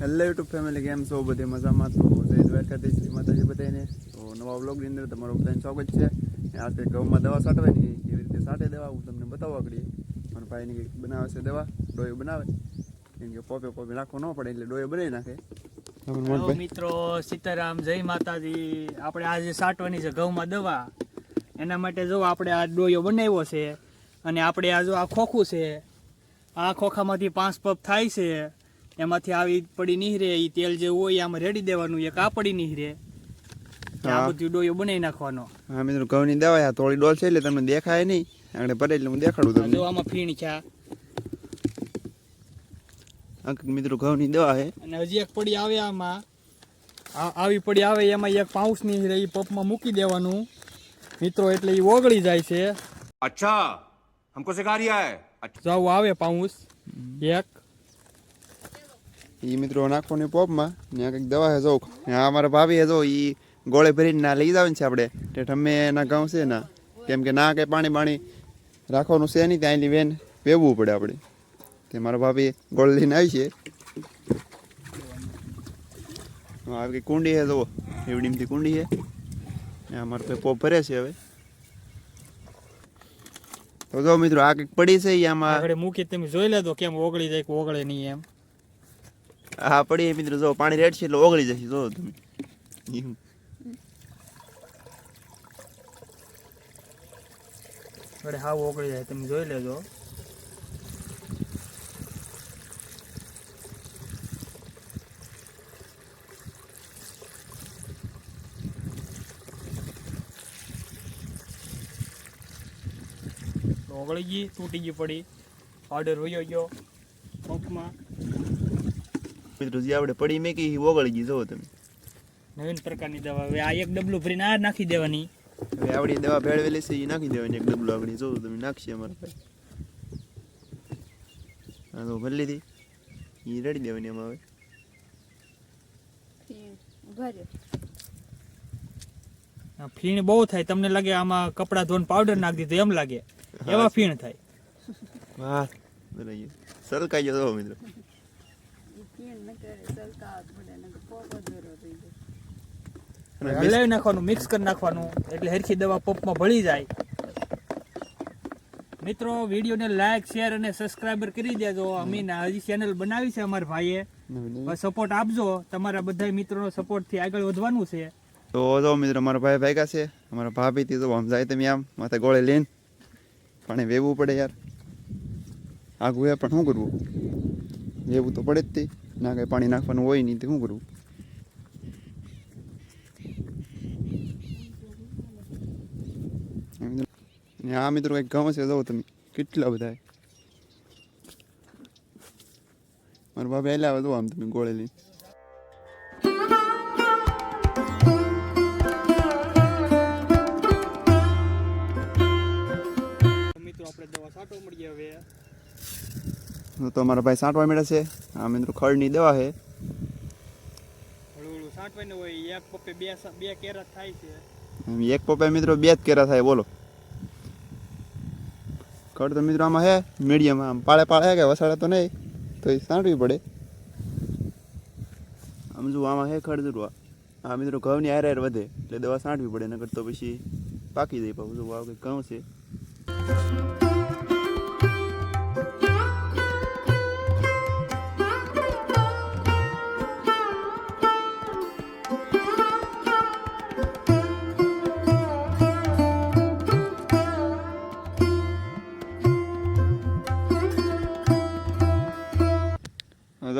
Hello YouTube family કેમ છો? બધે મજામાં તો જય દ્વારકાધીશ શ્રી માતાજી બધાને. તો નવા બ્લોગની અંદર તમારું બધાને સ્વાગત છે. આજે ઘઉંમાં દવા છાંટવાની એવી રીતે સાટે દવા હું તમને બતાવવા આગળ મારા ભાઈને કંઈક બનાવે છે દવા. ડોયો બનાવે. કેમ કે પોપે પોપે નાખવો ન પડે એટલે ડોયો બનાવી નાખે. મિત્રો સીતારામ જય માતાજી. આપણે આજે સાટવાની છે ઘઉંમાં દવા. એના માટે જો આપણે આ ડોયો બનાવ્યો છે અને આપણે આ જો આ ખોખું છે આ ખોખામાંથી પાંચ પપ થાય છે એમાંથી આવી પડી નીહરે એ તેલ જે હોય આમાં રેડી દેવાનું એક આ પડી નીહરે આ બધી ડોયો બનાવી નાખવાનો. હા મિત્રો ઘઉંની દવા થોડી ડોલ છે એટલે તમને દેખાય નહીં. આગળ ભરે એટલે હું દેખાડું તમને. જો આમાં ફીણ છે. આ મિત્રો ઘઉંની દવા છે. અને હજી એક પડી આવે આમાં. આવી પડી આવે એમાં એક પાઉસ નહીં ની એ પપમાં મૂકી દેવાનું. મિત્રો એટલે એ ઓગળી જાય છે. અચ્છા હમકો સિખા રહ્યા હે જાવ આવે પાઉસ. એક એ મિત્રો નાખવાની પોપમાં ને કંઈક દવા છે જો ને આ અમારા ભાભી જો એ ગોળે ભરીને ના લઈ જવાનું છે આપણે. તે ઠમે એના ગાઉં છે ના, કેમ કે ના કંઈ પાણી પાણી રાખવાનું છે નહીં, ત્યાં વેન વેવવું પડે આપણે. તે મારા ભાભી ગોળ લઈને આવી છે. આ કંઈ કુંડી હે જુઓ એવડીમથી કુંડી ને અમારે કોઈ પોપ ભરે છે હવે. તો જો મિત્રો, આ કંઈક પડી છે આમાં. આપણે મૂકી, તમે જોઈ લેજો કેમ ઓગળી જાય ઓગળે નહીં એમ. હા, પડી મિત્રો, જો પાણી રેડ છે એટલે ઓગળી જશે, જો તમે. અરે, હાવ ઓગળી જાય, તમે જોઈ લેજો. ઓગળી ગઈ, તૂટી ગઈ પડી. ઓર્ડર વયો ગયો પંપમાં મિત્રો જે આપણે પડી મેકી ઈ ઓગળી ગઈ જોવો તમે. નવીન પ્રકારની દવા હવે આ એક ડબલું ભરીને આ નાખી દેવાની. હવે આવડી દવા ભેળવેલી છે એ નાખી દેવાની એક ડબલું આગળ જોવો તમે નાખશે અમારા. ભાઈ હા તો ભરી લીધી. એ રેડી દેવાની એમાં હવે. ફીણ બહુ થાય તમને લાગે આમાં કપડાં ધોન પાવડર નાખી દીધું એમ લાગે. એવા ફીણ થાય. વાહ સરકાઈ જતો મિત્રો. હલાવી નાખવાનું મિક્સ કરી નાખવાનું એટલે હરખી દવા પોપમાં ભળી જાય. મિત્રો વિડીયોને લાઈક શેર અને સબસ્ક્રાઈબર કરી દેજો. અમે હજી ચેનલ બનાવી છે અમારા ભાઈએ. સપોર્ટ આપજો. તમારા બધા મિત્રોનો સપોર્ટથી આગળ વધવાનું છે. તો જો મિત્રો મારા ભાઈ ભેગા છે. અમારા ભાભી થી તો આમ જાય તમે આમ. માથે ગોળે લઈને પાણી વેવું પડે યાર. આગું એ પણ શું કરવું? વેવું તો પડે જ તે. ના કંઈ પાણી નાખવાનું હોય નહીં તો શું કરવું? આ મિત્રો કંઈક ગમે છે જો તમે. કેટલા બધા મારા બાપ એટલે આવે જો આમ તમે ગોળે લઈને. મિત્રો, આપણે દવા છાંટો મળીએ હવે. તો મારા ભાઈ સાંટવા મળે છે. આ મિત્રો ખડની દવા છે. હોય એક પપ્પે બે બે કેરા થાય છે. એક પપ્પા મિત્રો બે જ કેરા થાય બોલો. ખડ તો મિત્રો આમાં હે મીડિયમ આમ પાળે પાળે કે વસાડે તો નહીં તો એ સાંટવી પડે. આમ જો આમાં હે ખડ જરૂર આ મિત્રો ઘઉંની હારે હારે વધે એટલે દવા સાંટવી પડે નકર તો પછી પાકી જાય પાછું જો વાવ કે ઘઉં છે.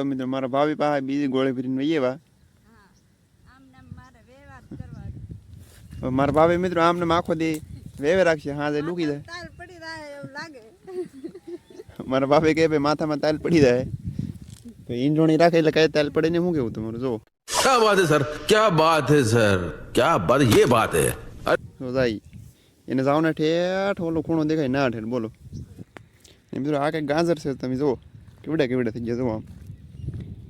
તો મિત્રો મારા ભાભી પાસે બીજી ગોળી ભરીને વહી એવા આમ નામ મારે વ્યવહાર કરવા હવે મારા ભાભી મિત્રો આમને આખો દી વેવે રાખશે હાજે ડૂકી જાય તાલ પડી રહે એવું લાગે મારા બાપે કહે ભાઈ માથામાં તાલ પડી જાય તો ઈંડોણી રાખે એટલે કઈ તાલ પડે ને શું કેવું તમારું જો क्या बात है सर क्या बात है सर क्या बात ये बात है તો જાય એને જાવ ને ઠેઠ ઓલો ખૂણો દેખાય ના ઠેઠ બોલો એ મિત્રો આ કંઈક ગાજર છે તમે જુઓ કેવડા કેવડા થઈ ગયા જુઓ આમ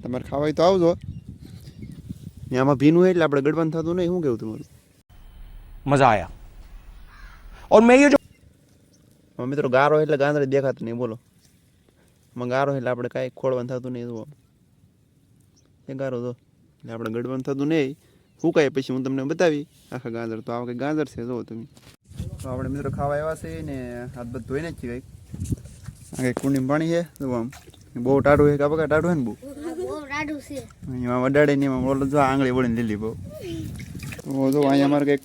તમારે ખાવાય તો આવજો. ને આમાં ભીનું એટલે આપણે ગડબડ થતું નહીં. શું કેવું તમારું? મજા આયા. ઓર મેં જો મિત્રો ગારો એટલે ગાંદરે દેખાતું નહીં. બોલો. માં ગારો એટલે આપણે કાંઈ ખોળવાનું થતું નહીં. જુઓ. એ ગારો જો. એટલે આપણે ગડબડ થતું નહીં. શું ફૂંકાય પછી હું તમને બતાવી. આખા ગાજર તો આ કંઈ ગાજર છે જો તમે. તો આપણે મિત્રો ખાવા આવ્યા છે ને હાથ બધું ધોઈને જ છીએ કંઈક આ કંઈક કુંડી પાણી છે? જો આમ. બહુ ટાઢું છે કાપકા ટાઢું છે ને બહુ? રાડું છે. અહીંયા વડાડે ને એમાં ઓલો જો આંગળી વળીને લીલી બહુ. ઓ જો અહીંયા અમારે કંઈક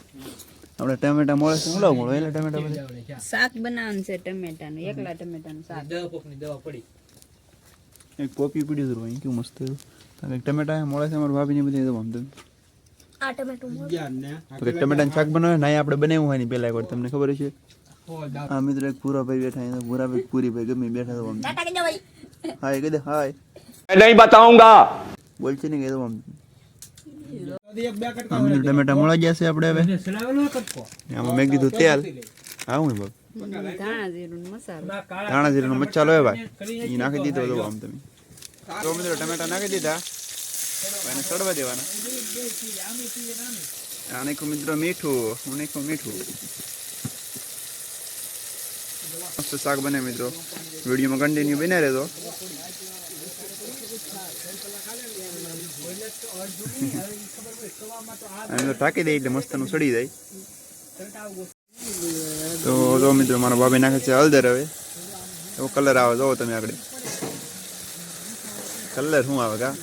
આપણે ટમેટા મળે છે ઓલા મળે એટલે ટમેટા બધા? શાક બનાવવાનું છે ટમેટાનું એકલા ટમેટાનું શાક. દવા પડી. એક પોપી પીડી હતું અહીં કેવું મસ્ત હતું ટમેટા મળે છે અમારા ભાભીને બધી દવા આમ ટમેટા આ ટમેટું ટમેટાનું શાક બનાવે ને આપણે બનાવ્યું હોય ને પહેલા એકવાર તમને ખબર છે હા મિત્ર એક પૂરા ભાઈ બેઠા પૂરા ભાઈ પૂરી ભાઈ ગમે બેઠા તો હાય કહી હાય. मैं नहीं बताऊंगा બોલ છે ને કીધું આમ આમ મિત્રો ટમેટા મળી ગયા છે આપણે હવે આમાં મેં કીધું તેલ હા હું બાપ ધાણા જીરું ને મસાલો ધાણા જીરાનો મસાલો હે ભાઈ એ નાખી દીધો તો આમ તમે તો મિત્રો ટમેટા નાખી દીધા હવે એને સડવા દેવાના આ નાખ્યું મિત્રો મીઠું હું નાખ્યું મીઠું મસ્ત શાક બને મિત્રો વિડીયોમાં કન્ટિન્યુ બને રહેતો એમને થાકી દે એટલે મસ્તનું સડી જાય. તો જો મિત્રો મારા ભાભી નાખે છે હળદર હવે. એવો કલર આવે જોવો તમે આગળ. કલર શું આવે કા?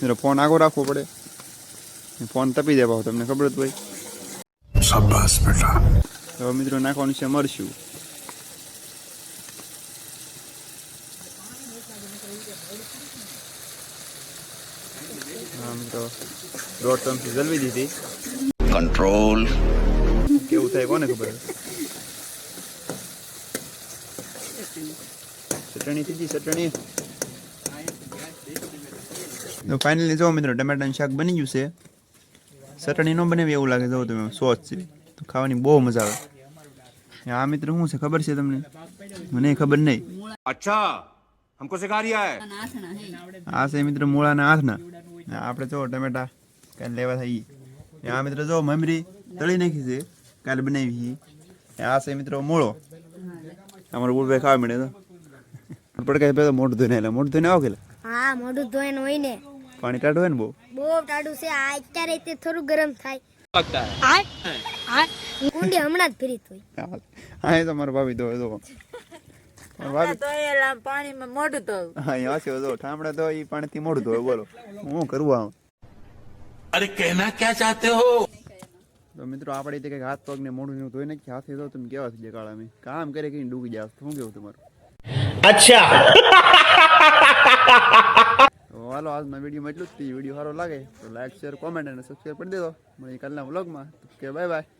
કલર ફોન આગો રાખવો પડે. ફોન તપી દે ભાવ તમને ખબર જ હોય. હવે મિત્રો નાખવાનું છે મરશું આમ તો દોઢ ચમચી જલવી દીધી. કંટ્રોલ કેવું થાય કોને ખબર? ચટણી થઈ ચટણી. તો ફાઇનલી જો મિત્રો ટમેટાનું શાક બની ગયું છે. ચટણી નો બને એવું લાગે જો તમે સોસ છે. ખાવાની બહુ મજા આવે. આ મિત્ર શું છે? ખબર છે તમને? મને ખબર નહીં. અચ્છા હમકો સિખા રહ્યા હે આ છે મિત્ર મૂળાના આથના. આપણે જો ટમેટા કાલે લેવા થઈ આ મિત્ર જો મમરી તળી નાખી છે કાલે બનાવી આ છે મિત્રો મૂળો. અમારો ગુળભાઈ ખાવા મળે તો. પડકાય પેલો મોઢું ધોઈને એટલે મોઢું ધોઈને આવો કે હા મોઢું ધોઈને હોય ને. પાણી ટાઢું હોય ને બહુ? બહુ ટાઢું છે. આ અત્યારે થોડું ગરમ થાય. આ આ કુંડી હમણાં જ ફરી થોઈ હા એ તો મારો ભાભી ધોવે તો મારો ભાભી તો એલા પાણીમાં મોઢું તો હા અહીંયા છે તો ઠામડા તો એ પાણીથી મોઢું ધોવે બોલો હું કરવું આમ अरे कहना क्या चाहते हो તો મિત્રો આપણે તે કંઈક હાથ પગ ને મોઢું ને ધોઈ નાખી હાથે તો તમે કેવા થઈ જાય કાળા મેં કામ કરે કઈ ડૂબી જાય શું કેવું તમારું अच्छा તો હાલો આજના વિડીયોમાં એટલું જ. વીડિયો સારો લાગે તો લાઈક શેર કોમેન્ટ અને સબસ્ક્રાઈબ કરી દેજો. મળીએ કાલના વ્લોગમાં કે બાય બાય